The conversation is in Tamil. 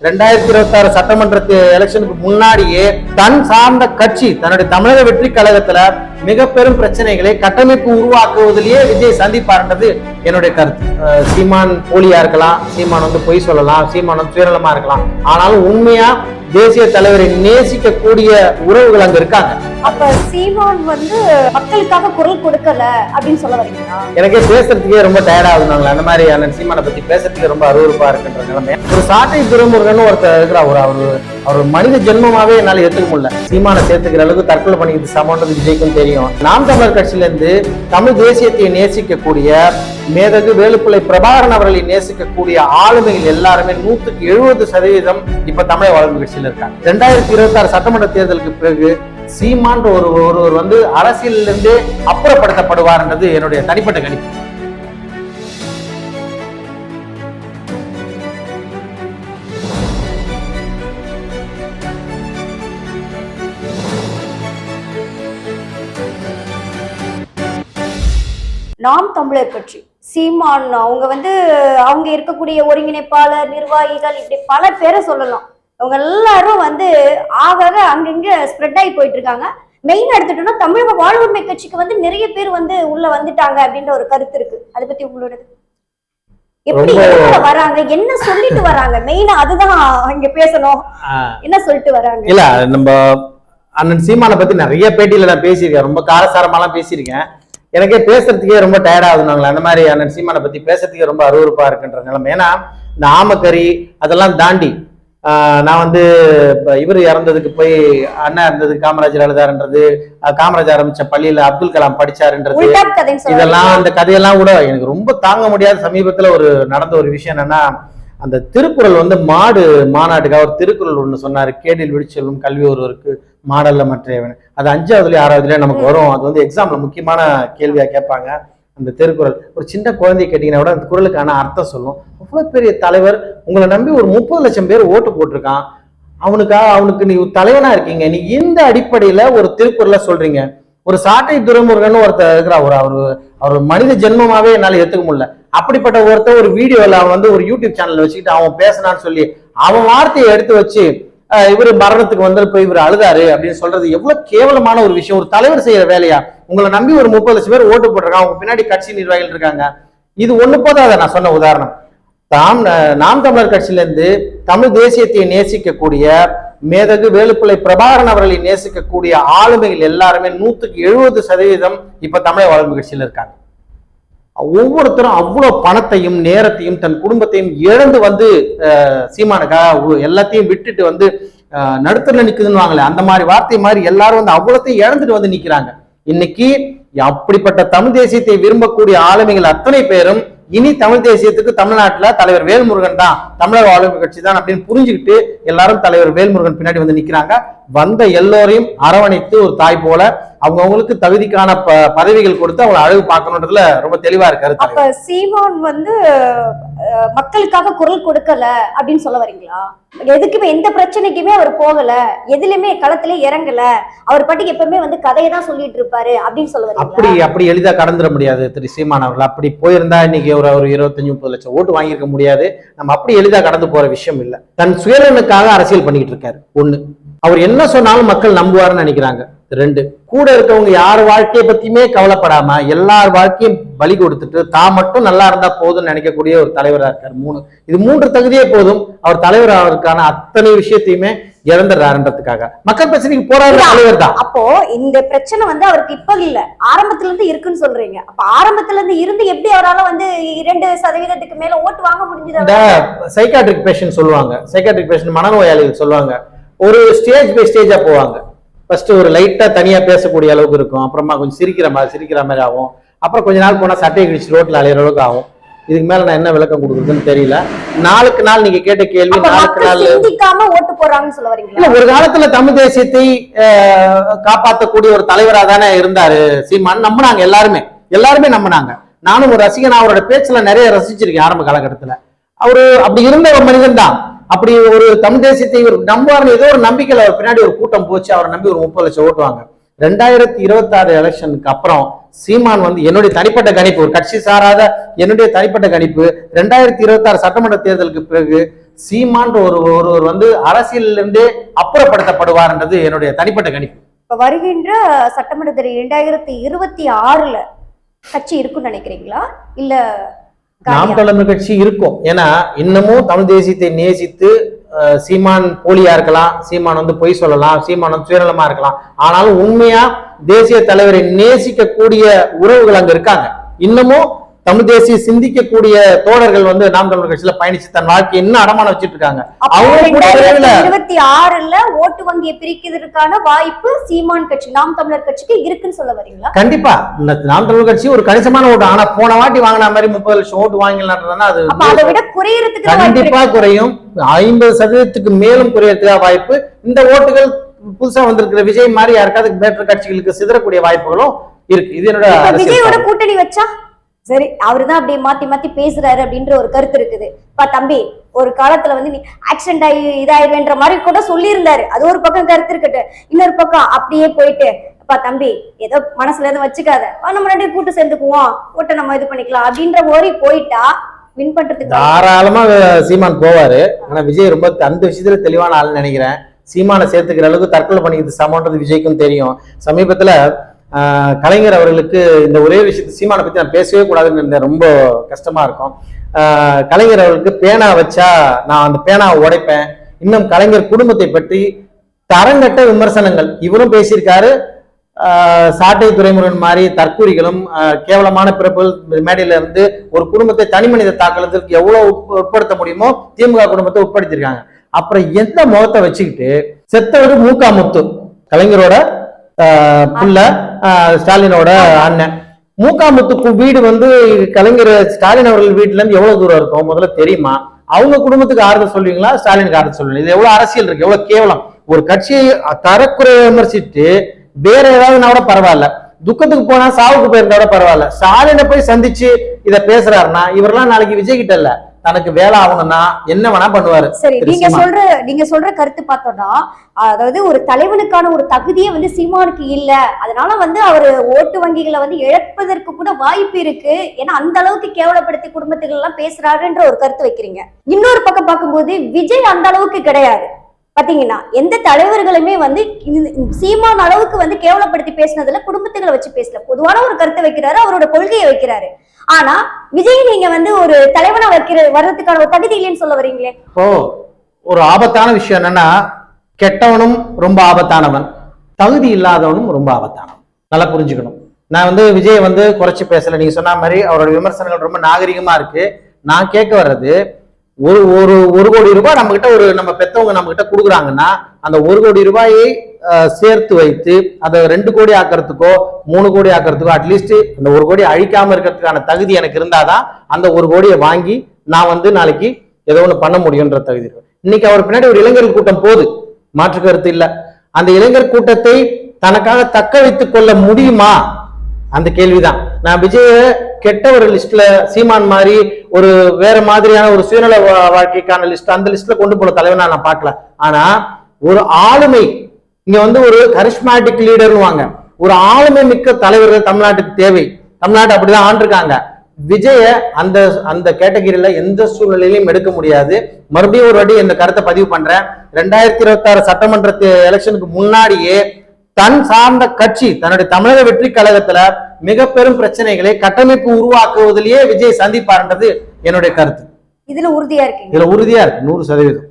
ரெண்டாயிரத்தி இருபத்தி ஆறு சட்டமன்ற எலெக்ஷனுக்கு முன்னாடியே தன் சார்ந்த கட்சி தன்னுடைய தமிழக வெற்றி கழகத்துல மிக பெரும் பிரச்சனைகளை கட்டமைப்பு உருவாக்குவதிலேயே விஜய் சந்திப்பார்ன்றது என்னுடைய கருத்து. சீமான் போலியா இருக்கலாம் சீமான் வந்து பொய் சொல்லலாம் சீமான் வந்து சுயநலமா இருக்கலாம். ஆனாலும் உண்மையா தேசிய தலைவரை நேசிக்கக்கூடிய உறவுகள் அங்க இருக்காங்க. அப்ப சீமான் வந்து மக்களுக்காக குரல் கொடுக்கல அப்படின்னு சொல்ல வரீங்களா? எனக்கே பேசுறதுக்கே ரொம்ப டயர்ட் ஆகுதுனாங்களே அந்த மாதிரி அண்ணன் சீமானை பத்தி பேசுறதுக்கு ரொம்ப அருவருப்பா இருக்குன்ற நிலைமை. ஒரு சாட்டை துறைமுருகன் ஒருத்தர் இருக்கிற ஒரு அவர் அவர் மனித ஜென்மமாவே என்னால ஏத்துக்க முடியல. சீமானை சேர்த்துக்கிற அளவுக்கு தற்கொலை பண்ணிக்கிட்டு சமன்றது விஜய்க்கும் தெரியும். நாம் தமிழர் கட்சியிலிருந்து தமிழ் தேசியத்தை நேசிக்கக்கூடிய மேதகு வேலுப்பிள்ளை பிரபாகரன் அவர்களை நேசிக்கக்கூடிய ஆளுமைகள் எல்லாருமே நூத்துக்கு எழுபது சதவீதம் இப்ப தமிழக வளர்ந்து கட்சியில் இருக்காங்க. ரெண்டாயிரத்தி இருபத்தி ஆறு சட்டமன்ற தேர்தலுக்கு பிறகு சீமான்ற ஒரு ஒருவர் வந்து அரசியலிருந்து அப்புறப்படுத்தப்படுவார்ன்றது என்னுடைய தனிப்பட்ட கணிப்பு. நாம் தமிழர் கட்சி. சீமான் அவங்க வந்து அவங்க இருக்கக்கூடிய ஒருங்கிணைப்பாளர் நிர்வாகிகள் இப்படி பல பேரை சொல்லலாம். அவங்க எல்லாரும் வந்து ஆகாக அங்கங்க ஸ்ப்ரெட் ஆகி போயிட்டு இருக்காங்க மெயின் எடுத்துட்டோம்னா தமிழக வாழ்வுரிமை கட்சிக்கு வந்து நிறைய பேர் வந்து உள்ள வந்துட்டாங்க அப்படின்ற ஒரு கருத்து இருக்கு. அதை பத்தி உங்களோட எப்படி வராங்க? என்ன சொல்லிட்டு வராங்க? மெயினா அதுதான் இங்க பேசணும். என்ன சொல்லிட்டு வராங்க? இல்ல நம்ம அண்ணன் சீமானை பத்தி நிறைய பேட்டியில நான் பேசியிருக்கேன். ரொம்ப காரசாரமாலாம் பேசியிருக்கேன். எனக்கே பேசுறதுக்கே ரொம்ப டயர்ட் ஆகுதுனாங்களே அந்த மாதிரி அண்ணன் சீமானை பத்தி பேசுறதுக்கே ரொம்ப அருவருப்பா இருக்குன்ற நிலைமை. ஏன்னா இந்த ஆமக்கறி அதெல்லாம் தாண்டி ஆஹ் நான் வந்து இப்ப இவர் இறந்ததுக்கு போய் அண்ணா இருந்ததுக்கு காமராஜர் எழுதாருன்றது காமராஜர் ஆரம்பிச்ச பள்ளியில அப்துல் கலாம் படிச்சாருன்றது இதெல்லாம் அந்த கதையெல்லாம் கூட எனக்கு ரொம்ப தாங்க முடியாத சமீபத்துல ஒரு நடந்த ஒரு விஷயம் என்னன்னா அந்த திருக்குறள் வந்து மாடு மாநாட்டுக்காக ஒரு திருக்குறள் ஒண்ணு சொன்னாரு. கேடில் விழிச்செல்லும் கல்வி ஒருவருக்கு மாடல்ல மற்றையவன் அது அஞ்சாவதுலயும் ஆறாவதுலயும் நமக்கு வரும். அது வந்து எக்ஸாம்ல முக்கியமான கேள்வியா கேட்பாங்க. அந்த திருக்குறள். ஒரு சின்ன குழந்தைய கேட்டீங்கன்னா கூட அந்த குறளுக்கான அர்த்தம் சொல்லும். அவ்வளவு பெரிய தலைவர். உங்களை நம்பி ஒரு முப்பது லட்சம் பேர் ஓட்டு போட்டிருக்கான். அவனுக்கா அவனுக்கு நீ தலைவனா இருக்கீங்க. நீ எந்த அடிப்படையில ஒரு திருக்குறளை சொல்றீங்க. ஒரு சாட்டை துரைமுருகன் ஒருத்தர் இருக்கிறா ஒரு அவர் அவர் மனித ஜென்மமாவே என்னால ஏத்துக்க முடியல. அப்படிப்பட்ட ஒருத்தர் ஒரு வீடியோல அவன் வந்து ஒரு யூடியூப் சேனல் வச்சுக்கிட்டு அவன் பேசினான்னு சொல்லி அவன் வார்த்தையை எடுத்து வச்சு இவரு மரணத்துக்கு வந்து போய் இவர் அழுதாரு அப்படின்னு சொல்றது எவ்வளவு கேவலமான ஒரு விஷயம். ஒரு தலைவர் செய்யற வேலையா? உங்களை நம்பி ஒரு முப்பது லட்சம் பேர் ஓட்டு போட்டிருக்காங்க. அவங்க பின்னாடி கட்சி நிர்வாகிகள் இருக்காங்க. இது ஒண்ணு போதாத? நான் சொன்ன உதாரணம். தாம் நாம் தமிழர் கட்சியில இருந்து தமிழ் தேசியத்தை நேசிக்கக்கூடிய மேதகு வேலுப்பிள்ளை பிரபாகரன் அவர்களை நேசிக்கக்கூடிய ஆளுமைகள் எல்லாருமே நூத்துக்கு எழுபது சதவீதம் இப்ப தமிழக வளர்ப்பு கட்சியில இருக்காங்க. ஒவ்வொருத்தரும் அவ்வளோ பணத்தையும் நேரத்தையும் தன் குடும்பத்தையும் இழந்து வந்து சீமானுக்கா எல்லாத்தையும் விட்டுட்டு வந்து நடுத்தரில் நிற்குதுன்னு வாங்கல அந்த மாதிரி வார்த்தை மாதிரி எல்லாரும் வந்து அவ்வளோத்தையும் இழந்துட்டு வந்து நிற்கிறாங்க இன்னைக்கு அப்படிப்பட்ட தமிழ் தேசியத்தை விரும்பக்கூடிய ஆளுமைகள் அத்தனை பேரும் இனி தமிழ் தேசியத்துக்கு தமிழ்நாட்டில் தலைவர் வேல்முருகன் தான் தமிழக வாழ்வு கட்சி தான் அப்படின்னு புரிஞ்சுக்கிட்டு எல்லாரும் தலைவர் வேல்முருகன் பின்னாடி வந்து நிக்கிறாங்க. வந்த எல்லோரையும் அரவணைத்து ஒரு தாய் போல அவங்கவங்களுக்கு தகுதிக்கான ப பதவிகள் கொடுத்து அவங்களை அழகு பார்க்கணுன்றதுல ரொம்ப தெளிவா இருக்காரு அப்ப. சீமான் வந்து மக்களுக்காக குரல் கொடுக்கல அப்படின்னு சொல்ல வரீங்களா? எதுக்குமே எந்த பிரச்சனைக்குமே அவர் போகல. எதுலயுமே களத்திலே இறங்கல. அவர் பாட்டுக்கு எப்பவுமே வந்து கதையை தான் சொல்லிட்டு இருப்பாரு அப்படின்னு சொல்ல அப்படி அப்படி எளிதா கடந்துட முடியாது திரு சீமான் அவர்கள். அப்படி போயிருந்தா இன்னைக்கு ஒரு ஒரு இருபத்தஞ்சு முப்பது லட்சம் ஓட்டு வாங்கியிருக்க முடியாது. நம்ம அப்படி எளிதா கடந்து போற விஷயம் இல்லை. தன் சுயநலனுக்காக அரசியல் பண்ணிக்கிட்டு இருக்காரு. ஒண்ணு. அவர் என்ன சொன்னாலும் மக்கள் நம்புவார்னு நினைக்கிறாங்க. ரெண்டு கூட இருக்கவங்க யார் வாழ்க்கையை பத்தியுமே கவலைப்படாம எல்லார் வாழ்க்கையும் பலி கொடுத்துட்டு தான் மட்டும் நல்லா இருந்தா போதும்னு நினைக்கக்கூடிய ஒரு தலைவரா இருக்காரு மூணு. இது மூன்று தகுதியே போதும். அவர் தலைவர் ஆவதற்கான அத்தனை விஷயத்தையுமே இழந்துடுறாருன்றதுக்காக மக்கள் பிரச்சனைக்கு போராடுற. தலைவர் தான். அப்போ இந்த பிரச்சனை வந்து அவருக்கு இப்ப இல்ல. ஆரம்பத்துல இருந்து இருக்குன்னு சொல்றீங்க. அப்ப ஆரம்பத்துல இருந்து இருந்து எப்படி அவரால வந்து இரண்டு சதவீதத்துக்கு மேல ஓட்டு வாங்க முடிஞ்சது இந்த சைக்காட்ரிக் பேஷண்ட் சொல்லுவாங்க. சைக்காட்ரிக் பேஷண்ட் மனநோயாளிகள் சொல்லுவாங்க. ஒரு ஸ்டேஜ் பை ஸ்டேஜா போவாங்க. ஃபர்ஸ்ட் ஒரு லைட்டா தனியா பேசக்கூடிய அளவுக்கு இருக்கும். அப்புறமா கொஞ்சம் சிரிக்கிற மாதிரி சிரிக்கிற மாதிரி ஆகும். அப்புறம் கொஞ்ச நாள் போனா சட்டையை கிழிச்சு ரோட்ல அலையிற அளவுக்கு ஆகும். இதுக்கு மேல நான் என்ன விளக்கம் கொடுக்குறதுன்னு தெரியல. நாளுக்கு நாள் நீங்க கேட்ட கேள்வி நாளுக்கு நாள் ஓட்டு போடுறாங்கன்னு சொல்ல இல்ல ஒரு காலத்துல தமிழ் தேசியத்தை அஹ், காப்பாத்தக்கூடிய ஒரு தலைவரா தானே இருந்தாரு. சீமான். நம்பினாங்க எல்லாருமே. எல்லாருமே நம்பினாங்க. நானும் ஒரு ரசிகன். அவரோட பேச்சுல நிறைய ரசிச்சிருக்கேன் ஆரம்ப காலகட்டத்துல. அவரு அப்படி இருந்த ஒரு மனிதன் தான் அப்படி ஒரு தமிழ் தேசியத்தை இவர் நம்புவார்னு ஏதோ ஒரு நம்பிக்கையில் அவர் பின்னாடி ஒரு கூட்டம் போச்சு. அவரை நம்பி ஒரு முப்பது லட்சம் ஓட்டுவாங்க ரெண்டாயிரத்தி இருபத்தி ஆறு எலெக்ஷனுக்கு அப்புறம் சீமான் வந்து என்னுடைய தனிப்பட்ட கணிப்பு ஒரு கட்சி சாராத என்னுடைய தனிப்பட்ட கணிப்பு ரெண்டாயிரத்தி இருபத்தாறு சட்டமன்ற தேர்தலுக்கு பிறகு சீமான்ற ஒரு ஒருவர் வந்து அரசியலில் இருந்தே அப்புறப்படுத்தப்படுவார்ன்றது என்னுடைய தனிப்பட்ட கணிப்பு. இப்ப வருகின்ற சட்டமன்ற தேர்தல் இரண்டாயிரத்தி இருபத்தி ஆறுல கட்சி இருக்குன்னு நினைக்கிறீங்களா? இல்ல நாம் தமிழர் கட்சி இருக்கும். ஏன்னா இன்னமும் தமிழ் தேசியத்தை நேசித்து சீமான் போலியா இருக்கலாம் சீமான் வந்து பொய் சொல்லலாம் சீமான் வந்து சுயநலமா இருக்கலாம். ஆனாலும் உண்மையா தேசிய தலைவரை நேசிக்கக்கூடிய உறவுகள் அங்க இருக்காங்க. இன்னமும் தமிழ் தேசிய சிந்திக்கக்கூடிய தோழர்கள் வந்து நாம் தமிழர் கட்சியில பயணிச்சு தன் வாழ்க்கையை இன்னும் அடமான வச்சிட்டு இருக்காங்க. இருபத்தி ஆறுல ஓட்டு வங்கியை பிரிக்கிறதுக்கான வாய்ப்பு சீமான் கட்சி நாம் தமிழர் கட்சிக்கு இருக்குன்னு சொல்ல வரீங்களா? கண்டிப்பா. நாம் தமிழர் கட்சி ஒரு கணிசமான ஓட்டு. ஆனா போன வாட்டி வாங்கின மாதிரி முப்பது லட்சம் ஓட்டு வாங்கலான்றதுனா அது அதை விட குறையறதுக்கு கண்டிப்பா. குறையும். ஐம்பது சதவீதத்துக்கு மேலும் குறையறதுக்காக வாய்ப்பு. இந்த ஓட்டுகள் புதுசா வந்திருக்கிற விஜய் மாதிரி யாருக்காவது பேட்டர் கட்சிகளுக்கு சிதறக்கூடிய வாய்ப்புகளும் இருக்கு. இது என்னோட விஜயோட. கூட்டணி வச்சா? சரி அவர்தான் அப்படியே மாத்தி மாத்தி பேசுறாரு அப்படின்ற ஒரு கருத்து இருக்குது. பா தம்பி ஒரு காலத்துல வந்து நீ ஆக்சிடென்ட் ஆகி இதாயிடுவேன்ற மாதிரி கூட சொல்லியிருந்தாரு. அது ஒரு பக்கம் கருத்து இருக்கட்டு இன்னொரு பக்கம் அப்படியே போயிட்டு அப்பா தம்பி ஏதோ மனசுல எதுவும் வச்சுக்காத. நம்ம ரெண்டு கூட்டு சேர்ந்துக்குவோம். ஓட்ட நம்ம இது பண்ணிக்கலாம் அப்படின்ற மாதிரி போயிட்டா வின் பண்றதுக்கு தாராளமா சீமான் போவாரு. ஆனா விஜய் ரொம்ப அந்த விஷயத்துல தெளிவான ஆள்னு நினைக்கிறேன். சீமானை சேர்த்துக்கிற அளவுக்கு தற்கொலை பண்ணிக்கிறது சமன்றது விஜய்க்கும் தெரியும். சமீபத்துல கலைஞர் அவர்களுக்கு இந்த ஒரே விஷயத்தை சீமானை பத்தி நான் பேசவே கூடாதுன்னு ரொம்ப கஷ்டமா இருக்கும். ஆஹ், கலைஞர் அவர்களுக்கு பேனா வச்சா நான் அந்த பேனாவை உடைப்பேன். இன்னும் கலைஞர் குடும்பத்தை பற்றி தரங்கட்ட விமர்சனங்கள். இவரும் பேசியிருக்காரு. ஆஹ், சாட்டை துறைமுருகன் மாதிரி தற்கூறிகளும் கேவலமான பிறப்புகள் மேடையில இருந்து ஒரு குடும்பத்தை தனி மனித தாக்குதலுக்கு எவ்வளவு உட்படுத்த முடியுமோ திமுக குடும்பத்தை உட்படுத்திருக்காங்க அப்புறம் எந்த முகத்தை வச்சுக்கிட்டு செத்தவர் மூக்கா முத்து கலைஞரோட புள்ள ஸ்டாலினோட அண்ணன். மூக்காமுத்து கு- வீடு வந்து கலைஞர் ஸ்டாலின் அவர்கள் வீட்டுல இருந்து எவ்வளவு தூரம் இருக்கும்? முதல்ல தெரியுமா? அவங்க குடும்பத்துக்கு ஆறுதல் சொல்லுவீங்களா? ஸ்டாலினுக்கு ஆறுதல் சொல்லுவீங்க இது எவ்வளவு அரசியல் இருக்கு? எவ்வளவு கேவலம்? ஒரு கட்சியை தரக்குறைய விமர்சித்து வேற ஏதாவதுனா கூட பரவாயில்ல. துக்கத்துக்கு போனா சாவுக்கு போயிருந்தா கூட பரவாயில்ல. ஸ்டாலினை போய் சந்திச்சு இத பேசுறாருன்னா இவரெல்லாம் நாளைக்கு விஜய் கிட்ட இல்ல. தனக்கு வேலை ஆகணும்னா என்ன வேணா பண்ணுவாரு. சரி நீங்க. சொல்ற நீங்க சொல்ற கருத்து பார்த்தோம்னா அதாவது ஒரு தலைவனுக்கான ஒரு தகுதியே வந்து சீமானுக்கு இல்ல. அதனால வந்து அவர் ஓட்டு வங்கிகளை வந்து இழப்பதற்கு கூட வாய்ப்பு இருக்கு. ஏன்னா அந்த அளவுக்கு கேவலப்படுத்தி குடும்பத்துகள் எல்லாம் பேசுறாருன்ற ஒரு கருத்து வைக்கிறீங்க. இன்னொரு பக்கம் பார்க்கும்போது விஜய் அந்த அளவுக்கு கிடையாது. பாத்தீங்கன்னா எந்த தலைவர்களுமே வந்து சீமான் அளவுக்கு வந்து கேவலப்படுத்தி பேசினதுல குடும்பத்துகளை வச்சு பேசல. பொதுவான ஒரு கருத்தை வைக்கிறாரு அவரோட கொள்கையை வைக்கிறாரு. ஆனா விஜய் நீங்க வந்து ஒரு தலைவனா வைக்கிற வர்றதுக்கான ஒரு தகுதி இல்லைன்னு சொல்ல வரீங்களே ஓ ஒரு ஆபத்தான விஷயம் என்னன்னா கெட்டவனும் ரொம்ப ஆபத்தானவன். தகுதி இல்லாதவனும் ரொம்ப ஆபத்தானவன். நல்லா புரிஞ்சுக்கணும். நான் வந்து விஜய் வந்து குறைச்சி பேசல. நீங்க சொன்ன மாதிரி அவரோட விமர்சனங்கள் ரொம்ப நாகரிகமா இருக்கு. நான் கேட்க வர்றது ஒரு ஒரு ஒரு கோடி ரூபாய் நம்ம கிட்ட ஒரு நம்ம பெத்தவங்க நம்ம கிட்ட கொடுக்குறாங்கன்னா அந்த ஒரு கோடி ரூபாயை சேர்த்து வைத்து அதை ரெண்டு கோடி ஆக்கிறதுக்கோ மூணு கோடி ஆக்கிறதுக்கோ அட்லீஸ்ட் அந்த ஒரு கோடி அழிக்காம இருக்கிறதுக்கான தகுதி எனக்கு இருந்தாதான் அந்த ஒரு கோடியை வாங்கி நான் வந்து நாளைக்கு ஏதோ ஒன்று பண்ண முடியுன்ற தகுதி இருக்கு. இன்னைக்கு அவர் பின்னாடி ஒரு இளைஞர் கூட்டம் போகுது. மாற்று கருத்து இல்லை. அந்த இளைஞர் கூட்டத்தை தனக்காக தக்க வைத்துக் கொள்ள முடியுமா? அந்த கேள்விதான். நான் விஜய கெட்ட ஒரு லிஸ்ட்ல சீமான் மாதிரி ஒரு வேற மாதிரியான ஒரு சுயநல வா- வாழ்க்கைக்கான லிஸ்ட் அந்த லிஸ்ட்ல கொண்டு போன தலைவனா நான் பார்க்கல. ஆனா ஒரு ஆளுமை இங்க வந்து ஒரு கரிஷ்மேட்டிக் லீடர்னு வாங்க ஒரு ஆளுமை மிக்க தலைவர்கள் தமிழ்நாட்டுக்கு தேவை. தமிழ்நாடு அப்படிதான் ஆண்டிருக்காங்க. விஜய அந்த அந்த கேட்டகரியில எந்த சூழ்நிலையிலும் எடுக்க முடியாது. மறுபடியும் ஒரு வாட்டி இந்த கருத்தை பதிவு பண்றேன். ரெண்டாயிரத்தி இருபத்தி ஆறு சட்டமன்ற எலெக்ஷனுக்கு முன்னாடியே தன் சார்ந்த கட்சி தன்னுடைய தமிழக வெற்றி கழகத்துல மிக பெரும் பிரச்சனைகளை கட்டமைப்பு உருவாக்குவதிலேயே விஜய் சந்திப்பார்ன்றது என்னுடைய கருத்து. இதுல உறுதியா இருக்கீங்க? இதுல உறுதியா இருக்கு நூறு சதவீதம்.